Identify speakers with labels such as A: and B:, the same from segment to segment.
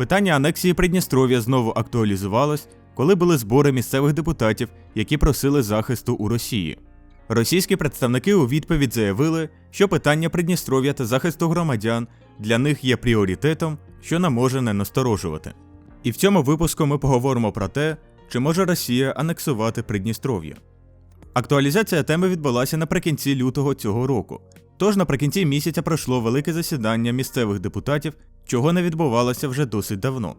A: Питання анексії Придністров'я знову актуалізувалось, коли були збори місцевих депутатів, які просили захисту у Росії. Російські представники у відповідь заявили, що питання Придністров'я та захисту громадян для них є пріоритетом, що не може не насторожувати. І в цьому випуску ми поговоримо про те, чи може Росія анексувати Придністров'я. Актуалізація теми відбулася наприкінці лютого цього року. Тож наприкінці місяця пройшло велике засідання місцевих депутатів, чого не відбувалося вже досить давно.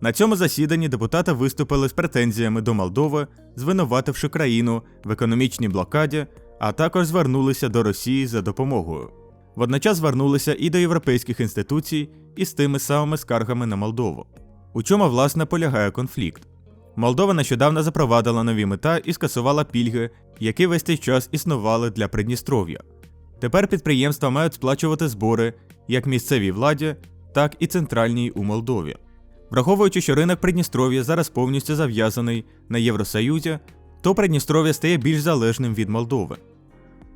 A: На цьому засіданні депутати виступили з претензіями до Молдови, звинувативши країну в економічній блокаді, а також звернулися до Росії за допомогою. Водночас звернулися і до європейських інституцій із тими самими скаргами на Молдову. У чому власне полягає конфлікт? Молдова нещодавно запровадила нові мета і скасувала пільги, які весь цей час існували для Придністров'я. Тепер підприємства мають сплачувати збори як місцевій владі, так і центральній у Молдові. Враховуючи, що ринок Придністров'я зараз повністю зав'язаний на Євросоюзі, то Придністров'я стає більш залежним від Молдови.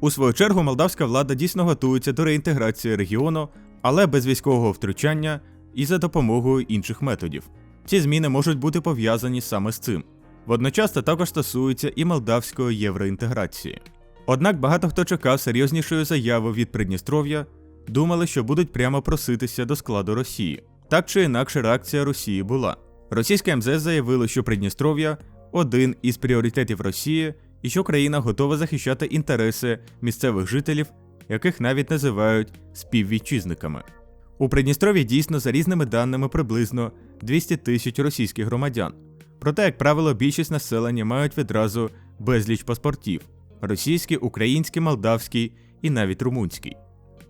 A: У свою чергу молдавська влада дійсно готується до реінтеграції регіону, але без військового втручання і за допомогою інших методів. Ці зміни можуть бути пов'язані саме з цим. Водночас це також стосується і молдавської євроінтеграції. Однак багато хто чекав серйознішої заяви від Придністров'я, думали, що будуть прямо проситися до складу Росії. Так чи інакше реакція Росії була. Російське МЗС заявило, що Придністров'я один із пріоритетів Росії і що країна готова захищати інтереси місцевих жителів, яких навіть називають співвітчизниками. У Придністров'ї дійсно за різними даними приблизно 200 тисяч російських громадян. Проте, як правило, більшість населення мають відразу безліч паспортів: російський, український, молдавський і навіть румунський.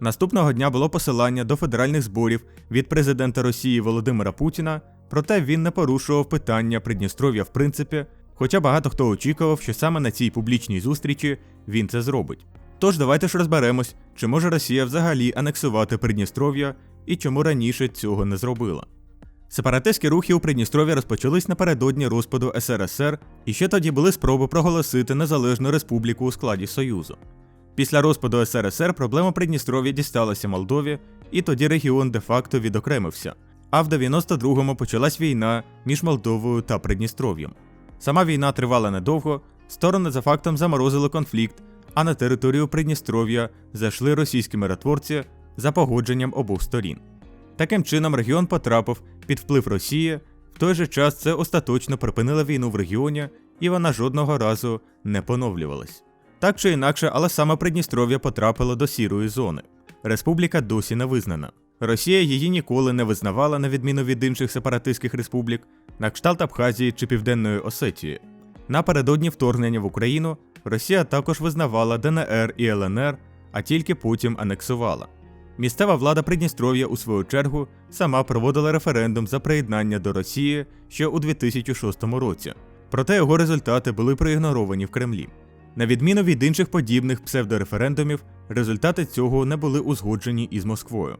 A: Наступного дня було посилання до федеральних зборів від президента Росії Володимира Путіна, проте він не порушував питання Придністров'я в принципі, хоча багато хто очікував, що саме на цій публічній зустрічі він це зробить. Тож давайте ж розберемось, чи може Росія взагалі анексувати Придністров'я і чому раніше цього не зробила. Сепаратистські рухи у Придністров'я розпочались напередодні розпаду СРСР, і ще тоді були спроби проголосити незалежну республіку у складі Союзу. Після розпаду СРСР проблема Придністров'я дісталася Молдові, і тоді регіон де-факто відокремився. А в 92-му почалась війна між Молдовою та Придністров'ям. Сама війна тривала недовго, сторони за фактом заморозили конфлікт, а на територію Придністров'я зайшли російські миротворці за погодженням обох сторін. Таким чином, регіон потрапив під вплив Росії, в той же час це остаточно припинило війну в регіоні, і вона жодного разу не поновлювалась. Так чи інакше, але саме Придністров'я потрапило до сірої зони. Республіка досі не визнана. Росія її ніколи не визнавала, на відміну від інших сепаратистських республік, на кшталт Абхазії чи Південної Осетії. Напередодні вторгнення в Україну Росія також визнавала ДНР і ЛНР, а тільки потім анексувала. Місцева влада Придністров'я, у свою чергу, сама проводила референдум за приєднання до Росії ще у 2006 році. Проте його результати були проігноровані в Кремлі. На відміну від інших подібних псевдореферендумів, результати цього не були узгоджені із Москвою.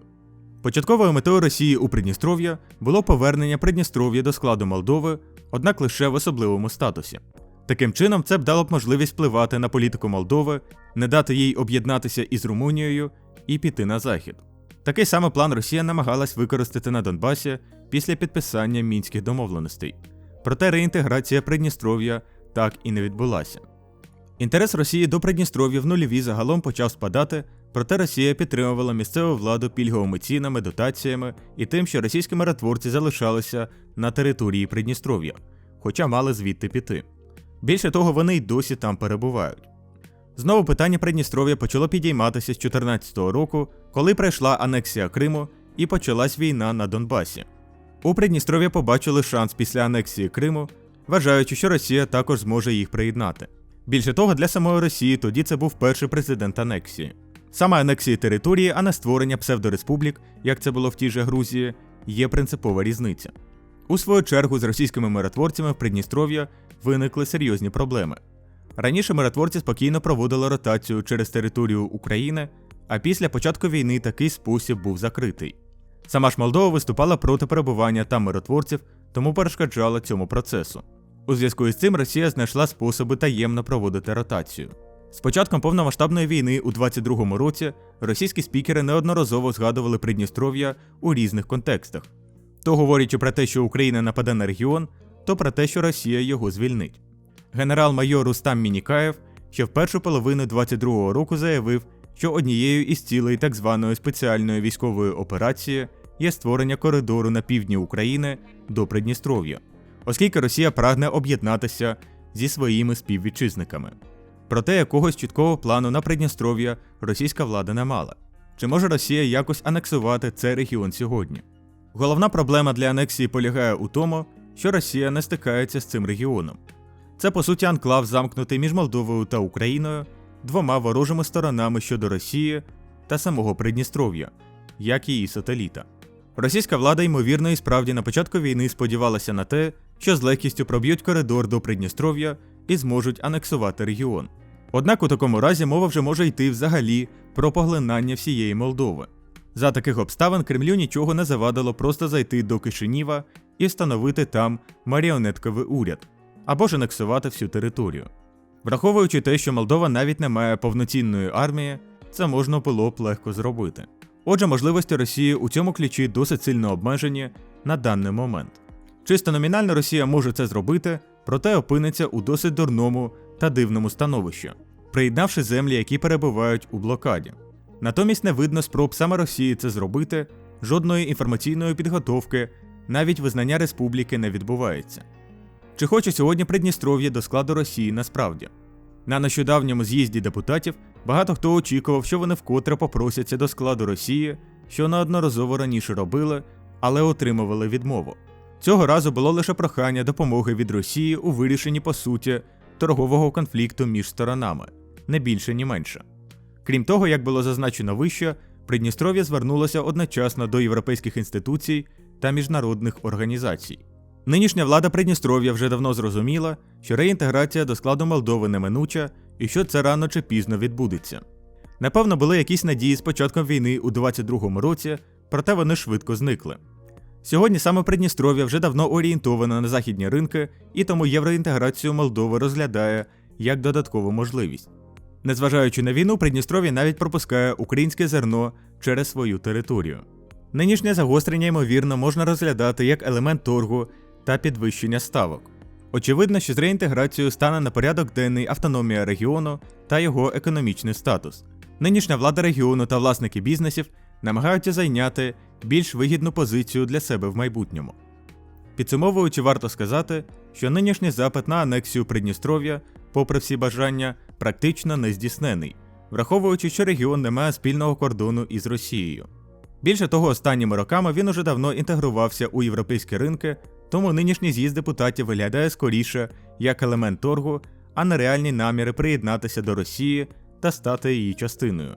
A: Початковою метою Росії у Придністров'я було повернення Придністров'я до складу Молдови, однак лише в особливому статусі. Таким чином, це б дало б можливість впливати на політику Молдови, не дати їй об'єднатися із Румунією і піти на захід. Такий самий план Росія намагалась використати на Донбасі після підписання мінських домовленостей. Проте реінтеграція Придністров'я так і не відбулася. Інтерес Росії до Придністров'я в нульові загалом почав спадати, проте Росія підтримувала місцеву владу пільговими цінами, дотаціями і тим, що російські миротворці залишалися на території Придністров'я, хоча мали звідти піти. Більше того, вони й досі там перебувають. Знову питання Придністров'я почало підійматися з 2014 року, коли пройшла анексія Криму і почалась війна на Донбасі. У Придністров'я побачили шанс після анексії Криму, вважаючи, що Росія також зможе їх приєднати. Більше того, для самої Росії тоді це був перший президент анексії. Саме анексії території, а не створення псевдореспублік, як це було в тій же Грузії, є принципова різниця. У свою чергу з російськими миротворцями в Придністров'я виникли серйозні проблеми. Раніше миротворці спокійно проводили ротацію через територію України, а після початку війни такий спосіб був закритий. Сама ж Молдова виступала проти перебування там миротворців, тому перешкоджала цьому процесу. У зв'язку із цим Росія знайшла способи таємно проводити ротацію. З початком повномасштабної війни у 22-му році російські спікери неодноразово згадували Придністров'я у різних контекстах. То говорячи про те, що Україна нападе на регіон, то про те, що Росія його звільнить. Генерал-майор Рустам Мінікаєв ще в першу половину 22-го року заявив, що однією із цілей так званої спеціальної військової операції є створення коридору на півдні України до Придністров'я, оскільки Росія прагне об'єднатися зі своїми співвітчизниками. Проте якогось чіткого плану на Придністров'я російська влада не мала. Чи може Росія якось анексувати цей регіон сьогодні? Головна проблема для анексії полягає у тому, що Росія не стикається з цим регіоном. Це по суті анклав замкнутий між Молдовою та Україною, двома ворожими сторонами щодо Росії та самого Придністров'я, як її сателіта. Російська влада, ймовірно, і справді на початку війни сподівалася на те, що з легкістю проб'ють коридор до Придністров'я і зможуть анексувати регіон. Однак у такому разі мова вже може йти взагалі про поглинання всієї Молдови. За таких обставин Кремлю нічого не завадило просто зайти до Кишиніва і встановити там маріонетковий уряд або ж анексувати всю територію. Враховуючи те, що Молдова навіть не має повноцінної армії, це можна було б легко зробити. Отже, можливості Росії у цьому ключі досить сильно обмежені на даний момент. Чисто номінально Росія може це зробити, проте опиниться у досить дурному та дивному становищі, приєднавши землі, які перебувають у блокаді. Натомість не видно спроб саме Росії це зробити, жодної інформаційної підготовки, навіть визнання республіки не відбувається. Чи хоче сьогодні Придністров'я до складу Росії насправді? На нещодавньому з'їзді депутатів багато хто очікував, що вони вкотре попросяться до складу Росії, що неодноразово раніше робили, але отримували відмову. Цього разу було лише прохання допомоги від Росії у вирішенні по суті торгового конфлікту між сторонами, не більше, ні менше. Крім того, як було зазначено вище, Придністров'я звернулося одночасно до європейських інституцій та міжнародних організацій. Нинішня влада Придністров'я вже давно зрозуміла, що реінтеграція до складу Молдови неминуча і що це рано чи пізно відбудеться. Напевно, були якісь надії з початком війни у 22-му році, проте вони швидко зникли. Сьогодні саме Придністров'я вже давно орієнтовано на західні ринки, і тому євроінтеграцію Молдови розглядає як додаткову можливість. Незважаючи на війну, Придністров'я навіть пропускає українське зерно через свою територію. Нинішнє загострення, ймовірно, можна розглядати як елемент торгу та підвищення ставок. Очевидно, що з реінтеграцією стане на порядок денний автономія регіону та його економічний статус. Нинішня влада регіону та власники бізнесів намагаються зайняти більш вигідну позицію для себе в майбутньому. Підсумовуючи, варто сказати, що нинішній запит на анексію Придністров'я, попри всі бажання, практично не здійснений, враховуючи, що регіон не має спільного кордону із Росією. Більше того, останніми роками він уже давно інтегрувався у європейські ринки, тому нинішній з'їзд депутатів виглядає скоріше як елемент торгу, а не реальні наміри приєднатися до Росії та стати її частиною.